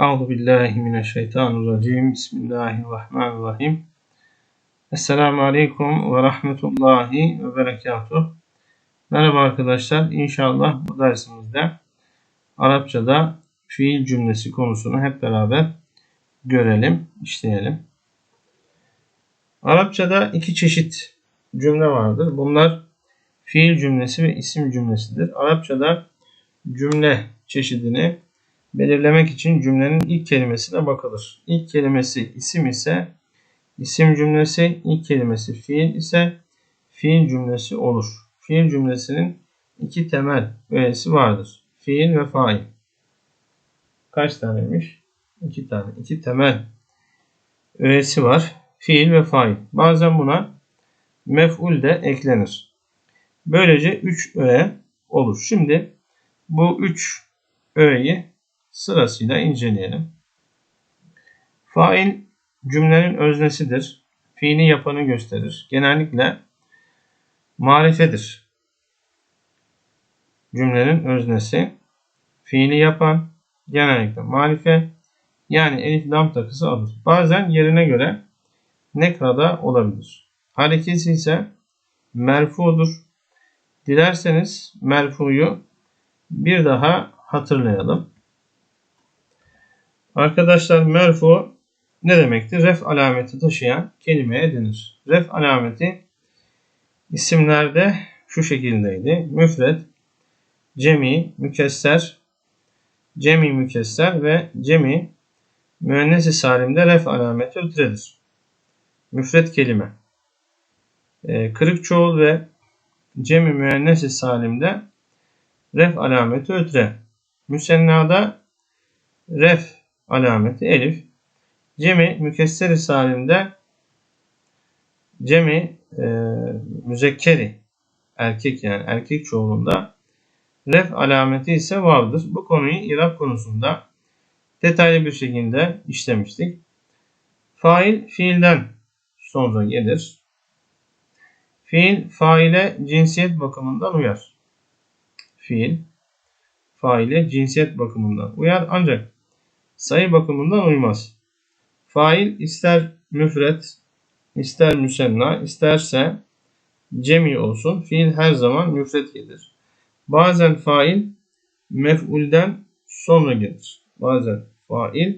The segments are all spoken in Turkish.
Euzu billahi mineşşeytanirracim. Bismillahirrahmanirrahim. Esselamu aleyküm ve rahmetullahi ve berekatuh. Merhaba arkadaşlar. İnşallah bu dersimizde Arapçada fiil cümlesi konusunu hep beraber görelim, işleyelim. Arapçada iki çeşit cümle vardır. Bunlar fiil cümlesi ve isim cümlesidir. Arapçada cümle çeşidini belirlemek için cümlenin ilk kelimesine bakılır. İlk kelimesi isim ise isim cümlesi, ilk kelimesi fiil ise fiil cümlesi olur. Fiil cümlesinin iki temel öğesi vardır. Fiil ve fail. Kaç taneymiş? İki tane. İki temel öğesi var. Fiil ve fail. Bazen buna mef'ul de eklenir. Böylece üç öğe olur. Şimdi bu üç öğeyi sırasıyla inceleyelim. Fail cümlenin öznesidir. Fiili yapanı gösterir. Genellikle marifedir. Cümlenin öznesi fiili yapan genellikle marife yani elif lam takısı alır. Bazen yerine göre nekrada olabilir. Harekesi ise merfudur. Dilerseniz merfuyu bir daha hatırlayalım. Arkadaşlar merfu ne demektir? Ref alameti taşıyan kelimeye denir. Ref alameti isimlerde şu şekildeydi. Müfred, cemi, mükesser, cemi mükesser ve cemi müennes-i salimde ref alameti ötredir. Müfred kelime. E, kırık çoğul ve cemi müennes-i salimde ref alameti ötre. Müsennada ref alameti elif. Cemi mükesser salimde cemi e, müzekkeri erkek yani erkek çoğulunda ref alameti ise vav'dır. Bu konuyu irab konusunda detaylı bir şekilde işlemiştik. Fail fiilden sonra gelir. Fiil faile cinsiyet bakımından uyar. Fiil faile cinsiyet bakımından uyar ancak sayı bakımından uymaz. Fail ister müfret, ister müsenna, isterse cemi olsun. Fiil her zaman müfret gelir. Bazen fail mef'ulden sonra gelir. Bazen fail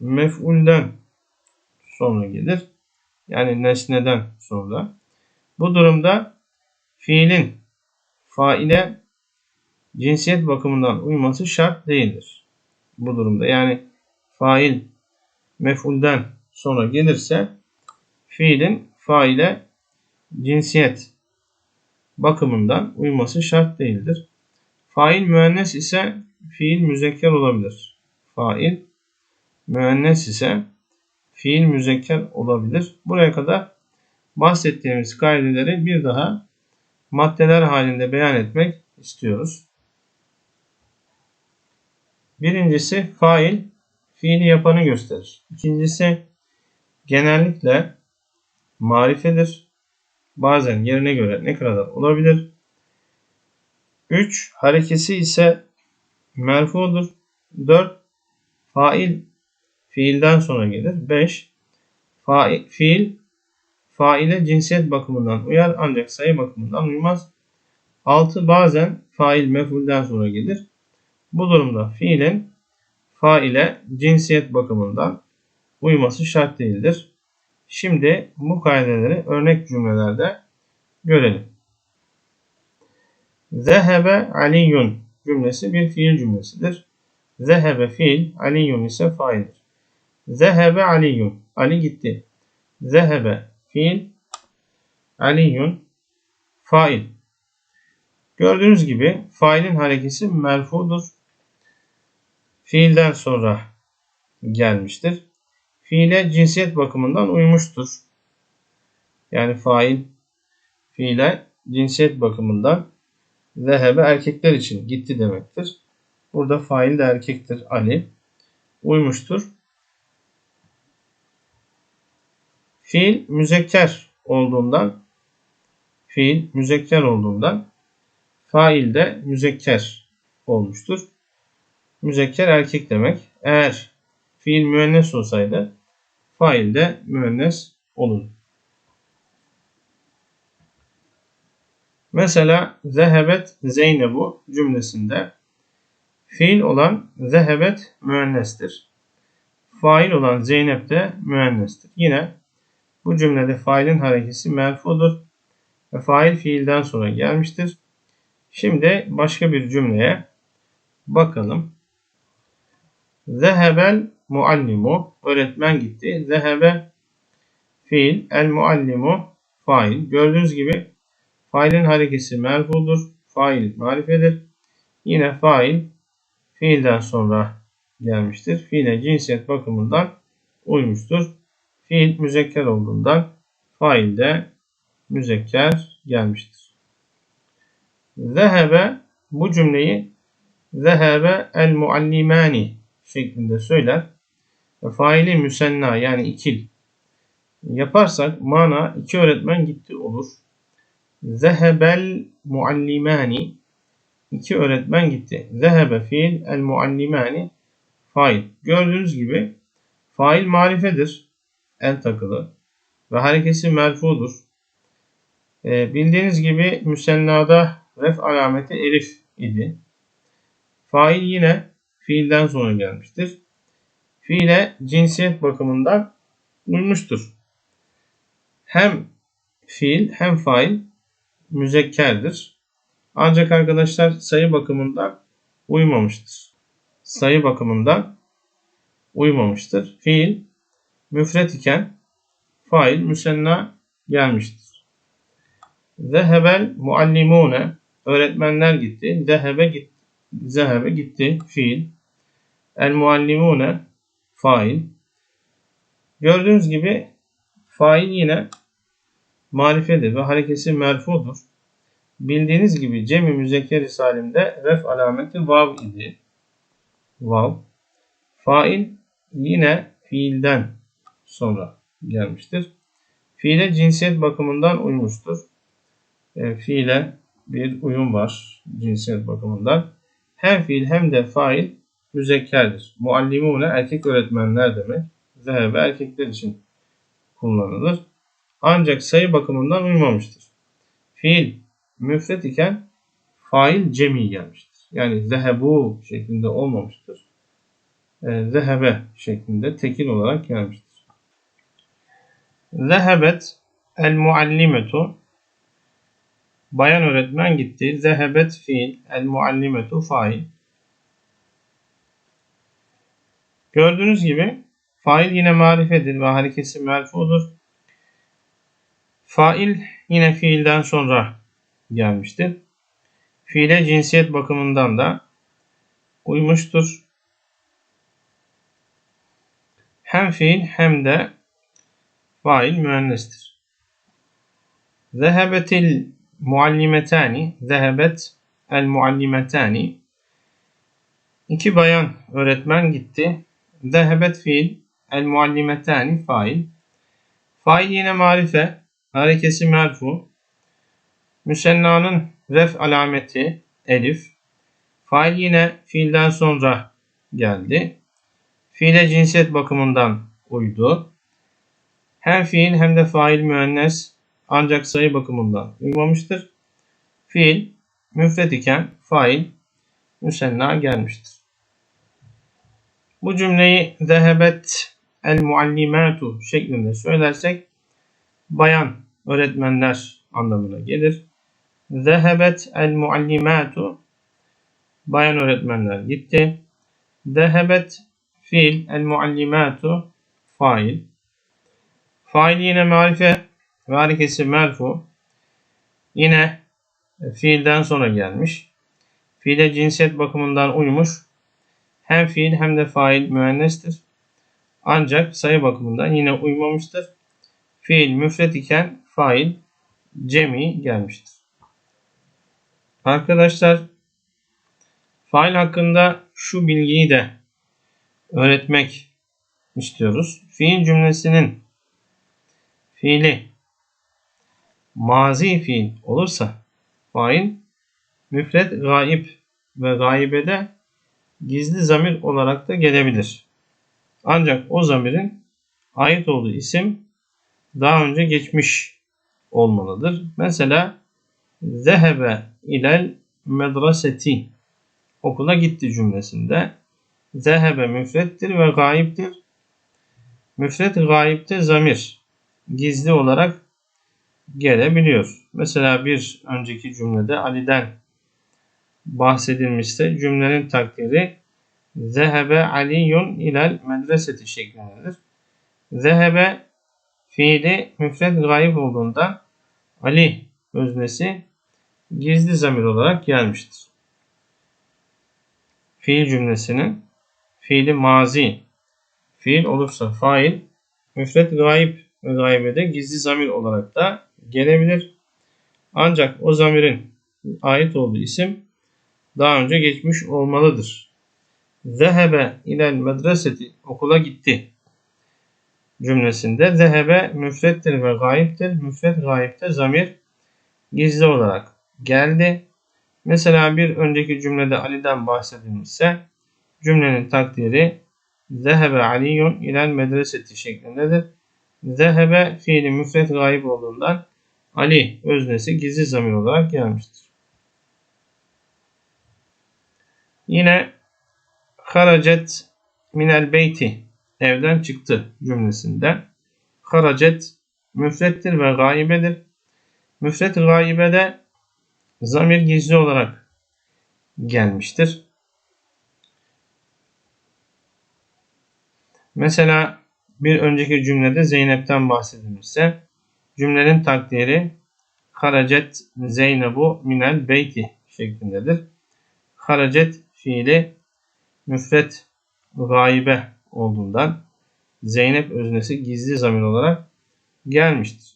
mef'ulden sonra gelir. Yani nesneden sonra. Bu durumda fiilin faile cinsiyet bakımından uyması şart değildir bu durumda. Yani fail mef'ulden sonra gelirse fiilin faile cinsiyet bakımından uyması şart değildir. Fail müennes ise fiil müzekker olabilir. Fail müennes ise fiil müzekker olabilir. Buraya kadar bahsettiğimiz kaideleri bir daha maddeler halinde beyan etmek istiyoruz. Birincisi fail fiili yapanı gösterir. İkincisi genellikle marifedir. Bazen yerine göre ne kadar olabilir. 3. Harekesi ise merfudur. 4. Fail fiilden sonra gelir. 5. Fail, fiil faile cinsiyet bakımından uyar ancak sayı bakımından uymaz. 6. Bazen fail mefulden sonra gelir. Bu durumda fiilin faile cinsiyet bakımından uyması şart değildir. Şimdi bu kaideleri örnek cümlelerde görelim. Zehebe aliyun cümlesi bir fiil cümlesidir. Zehebe fiil, aliyun ise faildir. Zehebe aliyun, Ali gitti. Zehebe fiil, aliyun fail. Gördüğünüz gibi failin harekesi merfudur fiilden sonra gelmiştir. Fiile cinsiyet bakımından uymuştur. Yani fail fiile cinsiyet bakımından zehebe erkekler için gitti demektir. Burada fail de erkektir Ali. Uymuştur. Fiil müzekker olduğundan fiil müzekker olduğundan fail de müzekker olmuştur. Müzekker erkek demek. Eğer fiil müennes olsaydı fail de müennes olur. Mesela zehebet Zeynebu cümlesinde fiil olan zehebet müennestir. Fail olan Zeynep de müennestir. Yine bu cümlede failin harekesi merfudur ve fail fiilden sonra gelmiştir. Şimdi başka bir cümleye bakalım. Zehebel muallimu öğretmen gitti. Zehebe fiil el muallimu fail. Gördüğünüz gibi failin harekesi merfudur. Fail marifedir. Yine fail fiilden sonra gelmiştir. Fiile cinsiyet bakımından uymuştur. Fiil müzekker olduğundan fail de müzekker gelmiştir. Zehebe bu cümleyi zehebe el muallimani şeklinde söyler. Faili müsenna yani ikil yaparsak mana iki öğretmen gitti olur. Zehebel muallimani iki öğretmen gitti. Zehebe fiil el muallimani fail. Gördüğünüz gibi fail marifedir. El takılı. Ve harekesi merfudur. E, bildiğiniz gibi müsennada ref alameti elif idi. Fail yine fiilden sonra gelmiştir. Fiile cinsiyet bakımından uymuştur. Hem fiil hem fail müzekkerdir. Ancak arkadaşlar sayı bakımından uymamıştır. Sayı bakımından uymamıştır. Fiil müfret iken fail müsenna gelmiştir. Zehebel muallimune öğretmenler gitti. Zehebe gitti. Zehebe gitti fiil. El muallimune fail. Gördüğünüz gibi fail yine marifedir ve harekesi merfudur. Bildiğiniz gibi cemi müzekker salimde ref alameti vav idi. Vav. Fail yine fiilden sonra gelmiştir. Fiile cinsiyet bakımından uymuştur. E, fiile bir uyum var cinsiyet bakımından. Hem fiil hem de fail müzekkerdir. Muallimune erkek öğretmenler demek. Zehebe erkekler için kullanılır. Ancak sayı bakımından uymamıştır. Fiil müfret iken fail cemi gelmiştir. Yani zehebu şeklinde olmamıştır. E, zehebe şeklinde tekil olarak gelmiştir. Zehebet el muallimetu Bayan öğretmen gitti. Zehebet fiil. El muallimetu fail. Gördüğünüz gibi fail yine marifedir ve harekesi merfudur. Fail yine fiilden sonra gelmiştir. Fiile cinsiyet bakımından da uymuştur. Hem fiil hem de fail müennestir. Zehebetil muallimetani, zehebet el muallimetani. İki bayan öğretmen gitti. Zehebet fiil, el muallimetani fail. Fail yine marife, harekesi merfu. Müsennanın ref alameti elif. Fail yine fiilden sonra geldi. Fiile cinsiyet bakımından uydu. Hem fiil hem de fail müennes ancak sayı bakımından uymamıştır. Fiil müfret iken fail müsenna gelmiştir. Bu cümleyi zehebet el muallimatu şeklinde söylersek bayan öğretmenler anlamına gelir. Zehebet el muallimatu bayan öğretmenler gitti. Zehebet fiil el muallimatu fail. Fail yine marife ve harekesi merfu. Yine fiilden sonra gelmiş. Fiile cinsiyet bakımından uymuş. Hem fiil hem de fail müennestir. Ancak sayı bakımından yine uymamıştır. Fiil müfret iken fail cemi gelmiştir. Arkadaşlar fail hakkında şu bilgiyi de öğretmek istiyoruz. Fiil cümlesinin fiili mazi fiil olursa fail müfret gaib ve gaibede gizli zamir olarak da gelebilir. Ancak o zamirin ait olduğu isim daha önce geçmiş olmalıdır. Mesela zehebe ilel medreseti okula gitti cümlesinde zehebe müfrettir ve gayiptir. Müfret gayipte zamir gizli olarak gelebiliyor. Mesela bir önceki cümlede Ali'den bahsedilmişse cümlenin takdiri Zehebe Aliyun ilel medreseti şeklindedir. Zehebe fiili müfret gayip olduğundan Ali öznesi gizli zamir olarak gelmiştir. Fiil cümlesinin fiili mazi fiil olursa fail müfret gayip ve gaybede gizli zamir olarak da gelebilir. Ancak o zamirin ait olduğu isim daha önce geçmiş olmalıdır. Zehebe ilel medreseti okula gitti cümlesinde zehebe müfrettir ve gayiptir. Müfret gayipte zamir gizli olarak geldi. Mesela bir önceki cümlede Ali'den bahsedilmişse cümlenin takdiri zehebe aliyun ilel medreseti şeklindedir. Zehebe fiili müfret gayip olduğundan Ali öznesi gizli zamir olarak gelmiştir. Yine haracet minel beyti evden çıktı cümlesinde haracet müfrettir ve gaybedir. Müfret gaybede zamir gizli olarak gelmiştir. Mesela bir önceki cümlede Zeynep'ten bahsedilmişse cümlenin takdiri haracet Zeynebu minel beyti şeklindedir. Haracet fiili müfret gaybe olduğundan Zeynep öznesi gizli zamir olarak gelmiştir.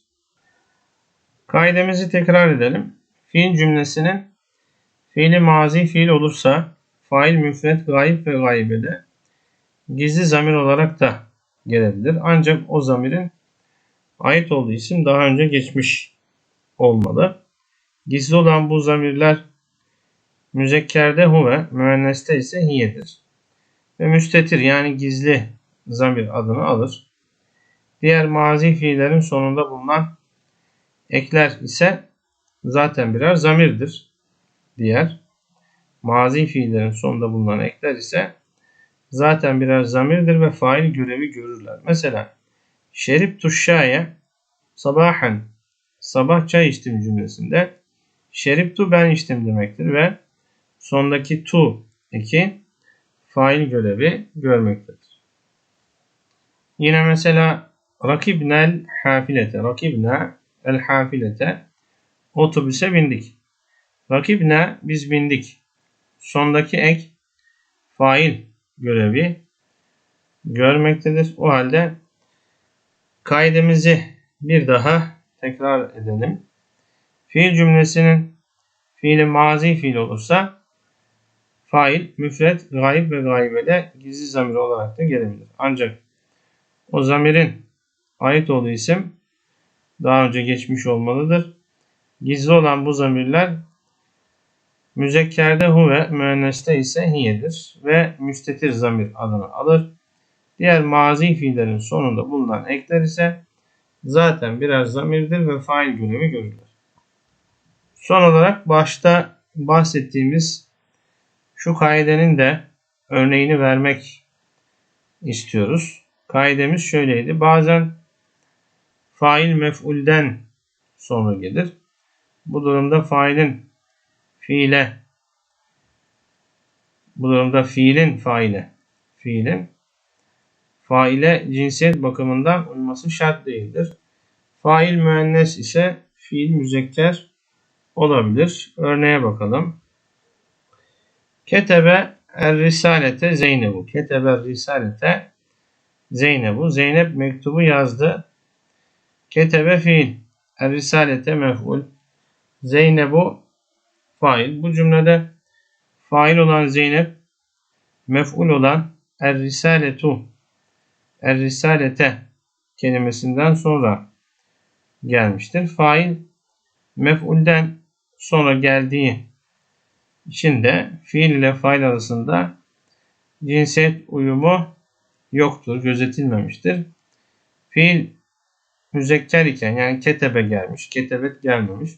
Kaidemizi tekrar edelim. Fiil cümlesinin fiili mazi fiil olursa fail müfret gayb ve gaybede gizli zamir olarak da gelebilir. Ancak o zamirin ait olduğu isim daha önce geçmiş olmalı. Gizli olan bu zamirler müzekkerde huve, müenneste ise hiyedir. Ve müstetir yani gizli zamir adını alır. Diğer mazi fiillerin sonunda bulunan ekler ise zaten birer zamirdir. Diğer mazi fiillerin sonunda bulunan ekler ise zaten birer zamirdir ve fail görevi görürler. Mesela şerip tuşşaya sabahen sabah çay içtim cümlesinde şerip tu ben içtim demektir ve sondaki tu eki fail görevi görmektedir. Yine mesela rakibnel hafilete rakibne el hafilete otobüse bindik. Rakibne biz bindik. Sondaki ek fail görevi görmektedir. O halde kaidemizi bir daha tekrar edelim. Fiil cümlesinin fiili mazi fiil olursa fail müfret, gayb ve gaybede gizli zamir olarak da gelebilir. Ancak o zamirin ait olduğu isim daha önce geçmiş olmalıdır. Gizli olan bu zamirler Müzekkerde huve, müenneste ise hiyedir ve müstetir zamir adını alır. Diğer mazi fiillerin sonunda bulunan ekler ise zaten birer zamirdir ve fail görevi görürler. Son olarak başta bahsettiğimiz şu kaidenin de örneğini vermek istiyoruz. Kaidemiz şöyleydi. Bazen fail mef'ulden sonra gelir. Bu durumda failin fiile bu durumda fiilin faile fiilin faile cinsiyet bakımından uyması şart değildir. Fail müennes ise fiil müzekker olabilir. Örneğe bakalım. Ketebe er risalete Zeynebu. Ketebe er risalete Zeynebu. Zeynep mektubu yazdı. Ketebe fiil. Er risalete mef'ul. Zeynebu fail. Bu cümlede fail olan Zeynep, mef'ul olan er-risaletu, er-risalete kelimesinden sonra gelmiştir. Fail mef'ulden sonra geldiği için de fiil ile fail arasında cinsiyet uyumu yoktur, gözetilmemiştir. Fiil müzekker iken yani ketebe gelmiş, ketebet gelmemiş.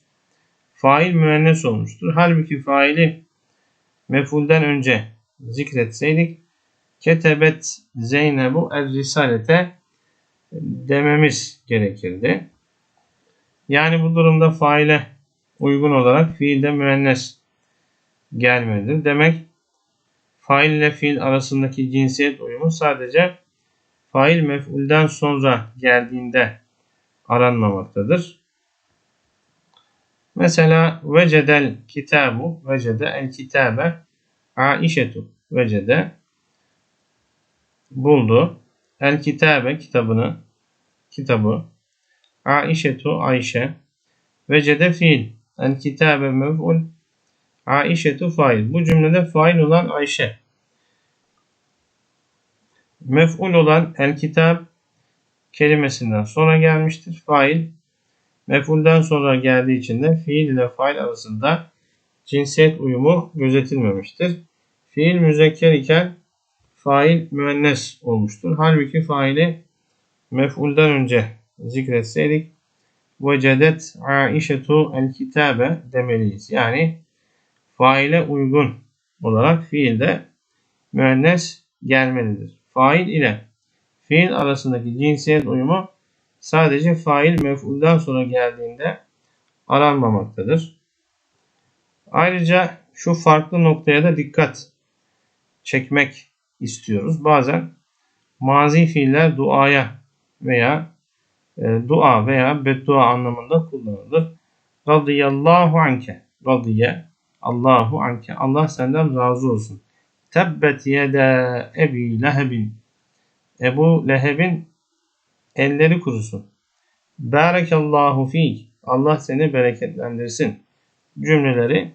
Fail müennes olmuştur. Halbuki faili mefulden önce zikretseydik ketebet Zeynebu el risalete dememiz gerekirdi. Yani bu durumda faile uygun olarak fiilde müennes gelmelidir. Demek fail ile fiil arasındaki cinsiyet uyumu sadece fail mef'ulden sonra geldiğinde aranmamaktadır. Mesela vecedel kitabu vecede el kitabe aişetu vecede buldu. El kitabe kitabını kitabı Aişetu Ayşe vecede fiil el kitabe mef'ul Aişetu fail. Bu cümlede fail olan Ayşe. Mef'ul olan el kitap kelimesinden sonra gelmiştir. Fail mef'ulden sonra geldiği için de fiil ile fail arasında cinsiyet uyumu gözetilmemiştir. Fiil müzekker iken fail müennes olmuştur. Halbuki faili mef'ulden önce zikretseydik vecedet Aişetu el kitabe demeliyiz. Yani faile uygun olarak fiilde müennes gelmelidir. Fail ile fiil arasındaki cinsiyet uyumu sadece fail mef'ulden sonra geldiğinde aranmamaktadır. Ayrıca şu farklı noktaya da dikkat çekmek istiyoruz. Bazen mazi fiiller duaya veya e, dua veya beddua anlamında kullanılır. Radıyallahu anke. Radiye. Allahu anke. Allah senden razı olsun. Tebbet yede ebi lehebin. Ebu Leheb'in elleri kurusun. Barakallahu fik. Allah seni bereketlendirsin. Cümleleri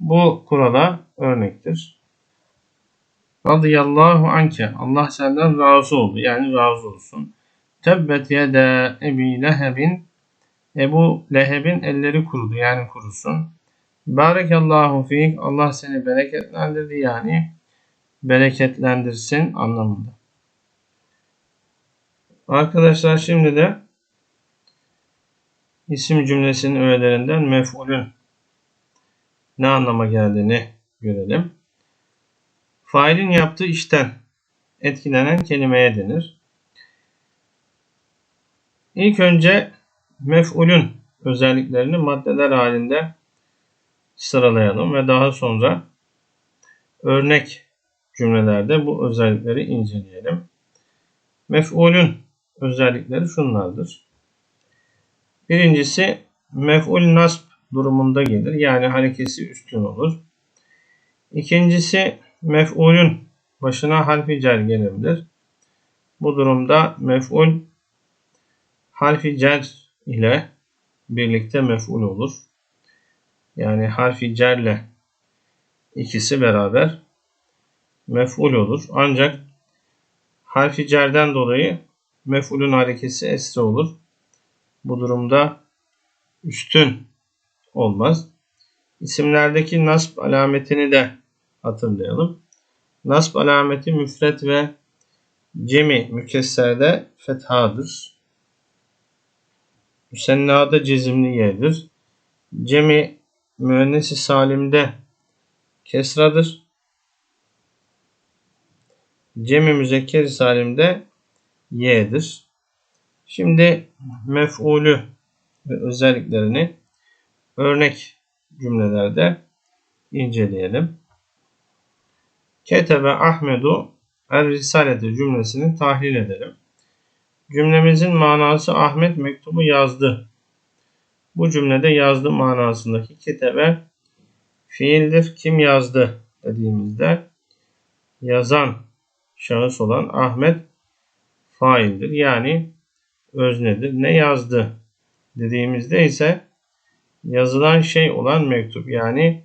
bu kurala örnektir. Radıyallahu anke. Allah senden razı oldu. Yani razı olsun. Tebbet yede Ebi Leheb'in Ebu Leheb'in elleri kurudu. Yani kurusun. Barakallahu fik. Allah seni bereketlendirdi. Yani bereketlendirsin anlamında. Arkadaşlar şimdi de isim cümlesinin öğelerinden mef'ulün ne anlama geldiğini görelim. Failin yaptığı işten etkilenen kelimeye denir. İlk önce mef'ulün özelliklerini maddeler halinde sıralayalım ve daha sonra örnek cümlelerde bu özellikleri inceleyelim. Mef'ulün özellikleri şunlardır. Birincisi mef'ul nasb durumunda gelir. Yani harekesi üstün olur. İkincisi mef'ulün başına harfi cer gelebilir. Bu durumda mef'ul harfi cer ile birlikte mef'ul olur. Yani harfi cerle ikisi beraber mef'ul olur. Ancak harfi cerden dolayı mef'ulün harekesi esre olur. Bu durumda üstün olmaz. İsimlerdeki nasb alametini de hatırlayalım. Nasb alameti müfret ve cemi mükesserde fethadır. Müsennada cezimli yerdir. Cemi müennesi salimde kesradır. Cemi müzekker salimde y'dir. Şimdi mef'ulü ve özelliklerini örnek cümlelerde inceleyelim. Ketebe Ahmedu el risaleti cümlesini tahlil edelim. Cümlemizin manası Ahmet mektubu yazdı. Bu cümlede yazdı manasındaki ketebe fiildir. Kim yazdı dediğimizde yazan şahıs olan Ahmet faildir. Yani öznedir. Ne yazdı dediğimizde ise yazılan şey olan mektup yani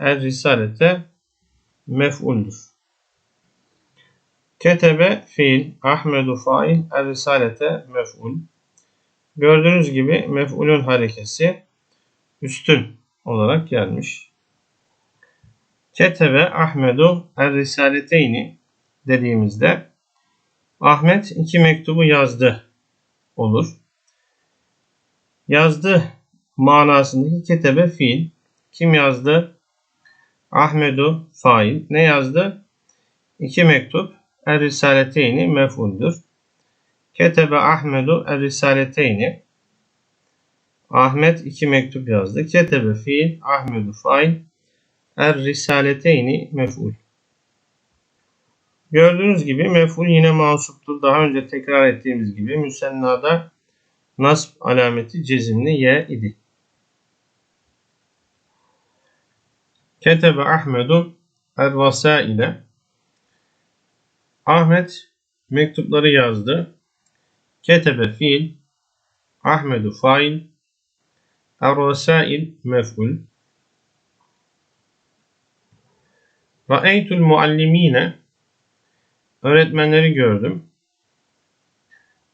el risalete mef'uldür. Ketebe fiil, Ahmedu fail, el risalete mef'ul. Gördüğünüz gibi mef'ulün harekesi üstün olarak gelmiş. Ketebe Ahmedu el risaleteyni dediğimizde Ahmet iki mektubu yazdı olur. Yazdı manasındaki ketebe fiil. Kim yazdı? Ahmedu fail. Ne yazdı? İki mektup. Er risaleteyni mef'uldür. Ketebe Ahmedu er risaleteyni. Ahmet iki mektup yazdı. Ketebe fiil. Ahmedu fail. Er risaleteyni mef'ul. Gördüğünüz gibi mef'ul yine mansuptur. Daha önce tekrar ettiğimiz gibi müsennada nasb alameti cezimli ye idi. Ketebe Ahmedu er ile Ahmet mektupları yazdı. Ketebe fiil Ahmedu fail Er-Rasail mef'ul Ra'eytul muallimine Öğretmenleri gördüm.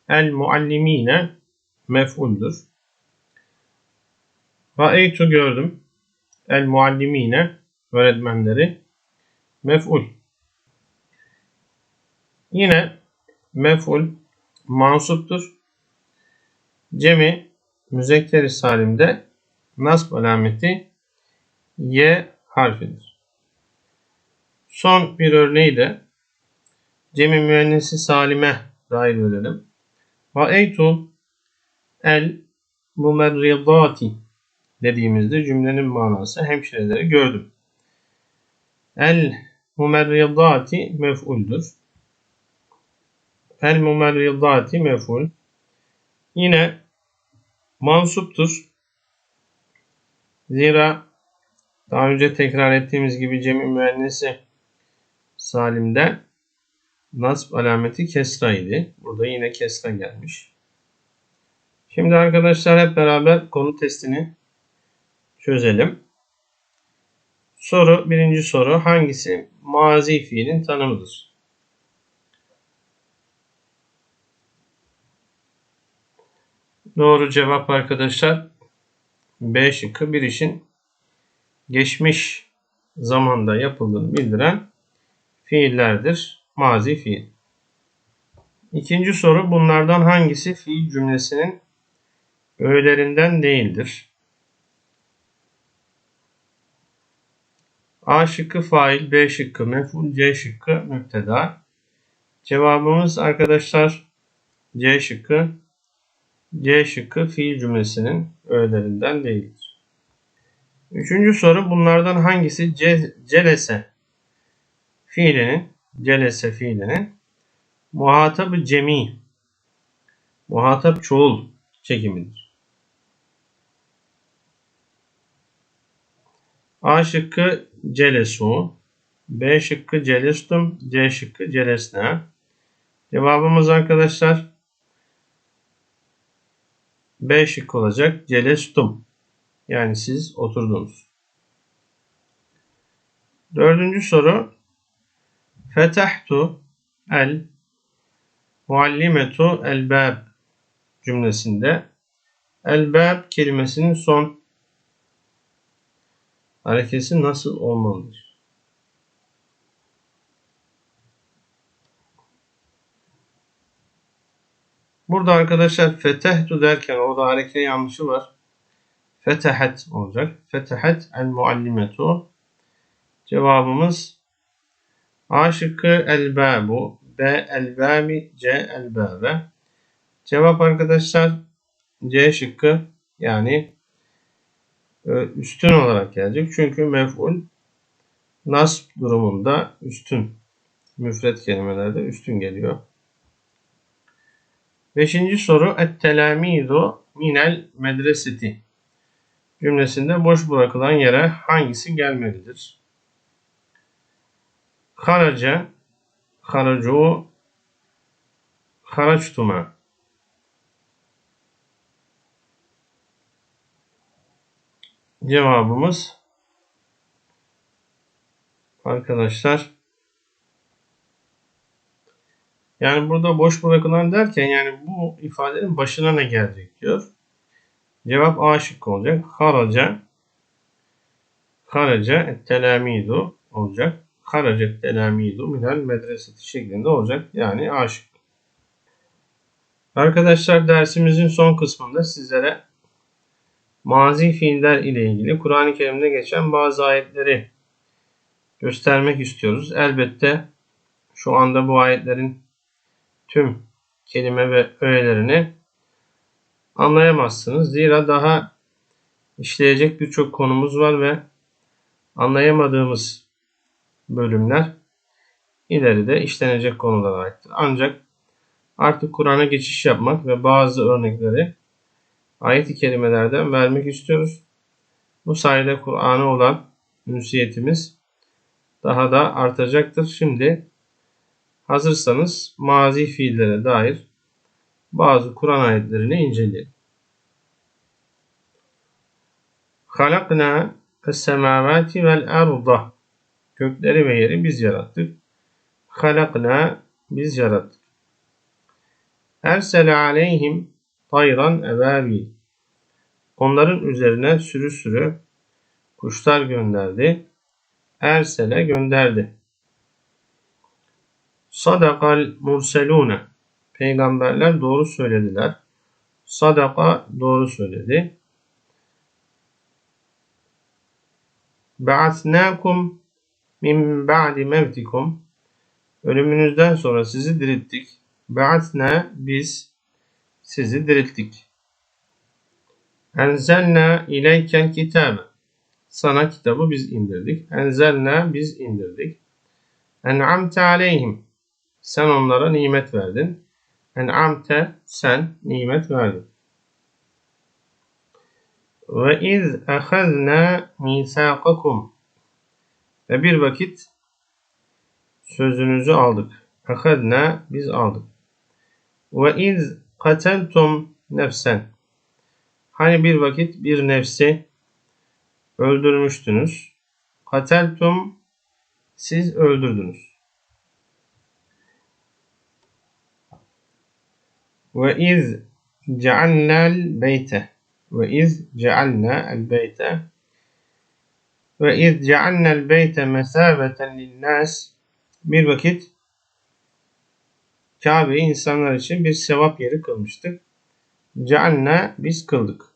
El muallimine mef'uldur. Ra'eytu gördüm. El muallimine öğretmenleri mef'ul. Yine mef'ul mansuptur. Cemi müzekkeri salimde nasb alameti y harfidir. Son bir örneği de cemi müennesi salime dair verelim. Ra'eytu el mumerridati dediğimizde cümlenin manası hemşireleri gördüm. El mumerridati mef'uldür. El mumerridati mef'ul. Yine mansuptur. Zira daha önce tekrar ettiğimiz gibi cemi müennesi salimde nasb alameti kesra idi. Burada yine kesra gelmiş. Şimdi arkadaşlar hep beraber konu testini çözelim. Soru, birinci soru hangisi mazi fiilin tanımıdır? Doğru cevap arkadaşlar B şıkkı bir işin geçmiş zamanda yapıldığını bildiren fiillerdir. Mazi fiil. İkinci soru bunlardan hangisi fiil cümlesinin öğelerinden değildir? A şıkkı fail, B şıkkı mef'ul, C şıkkı müpteda. Cevabımız arkadaşlar C şıkkı. C şıkkı fiil cümlesinin öğelerinden değildir. Üçüncü soru bunlardan hangisi ce, celese fiilinin celese fiilinin muhatabı cemi muhatap çoğul çekimidir. A şıkkı celesu. B şıkkı celestum. C şıkkı celesne. Cevabımız arkadaşlar B şıkkı olacak. Celestum. Yani siz oturdunuz. Dördüncü soru. Fetahtu el muallimetu el bab cümlesinde el bab kelimesinin son harekesi nasıl olmalıdır? Burada arkadaşlar fetehtu derken orada hareke yanlışı var. Fetehet olacak. Fetehet el muallimetu. Cevabımız A şıkkı el babu. B el babi. C el babe. Cevap arkadaşlar C şıkkı yani üstün olarak gelecek. Çünkü mef'ul nasb durumunda üstün müfret kelimelerde üstün geliyor. Beşinci soru Et-telamizu minel medreseti cümlesinde boş bırakılan yere hangisi gelmelidir? Haraca, haracu, haraçtuma cevabımız arkadaşlar yani burada boş bırakılan derken yani bu ifadenin başına ne gelecek diyor. Cevap A şıkkı olacak. Haraca haraca telamidu olacak. haracet telamidu minel medreseti şeklinde olacak. Yani aşık. Arkadaşlar dersimizin son kısmında sizlere mazi fiiller ile ilgili Kur'an-ı Kerim'de geçen bazı ayetleri göstermek istiyoruz. Elbette şu anda bu ayetlerin tüm kelime ve öğelerini anlayamazsınız. Zira daha işleyecek birçok konumuz var ve anlayamadığımız bölümler ileride işlenecek konulara aittir. Ancak artık Kur'an'a geçiş yapmak ve bazı örnekleri ayet-i kerimelerden vermek istiyoruz. Bu sayede Kur'an'a olan ünsiyetimiz daha da artacaktır. Şimdi hazırsanız mazi fiillere dair bazı Kur'an ayetlerini inceleyelim. Halakna es-semavati vel arda Gökleri ve yeri biz yarattık. Halakna biz yarattık. Ersele aleyhim tayran ebabil. Onların üzerine sürü sürü kuşlar gönderdi. Ersele gönderdi. Sadakal murselune. Peygamberler doğru söylediler. Sadaka doğru söyledi. Ba'atnakum min ba'di mevtikum. Ölümünüzden sonra sizi dirilttik. Ba'atna biz sizi dirilttik. Enzelna ileykel kitabe. Sana kitabı biz indirdik. Enzelna biz indirdik. En'amte aleyhim. Sen onlara nimet verdin. En'amte sen nimet verdin. Ve iz ehezna misakakum. Ve bir vakit sözünüzü aldık. Ehezna biz aldık. Ve iz kateltum nefsen. Hani bir vakit bir nefsi öldürmüştünüz. Kateltum siz öldürdünüz. Ve iz cealnel beyte ve iz cealna el beyte ve iz cealnel beyte mesabeten linnas bir vakit Kabe'yi insanlar için bir sevap yeri kılmıştık. Cealna biz kıldık.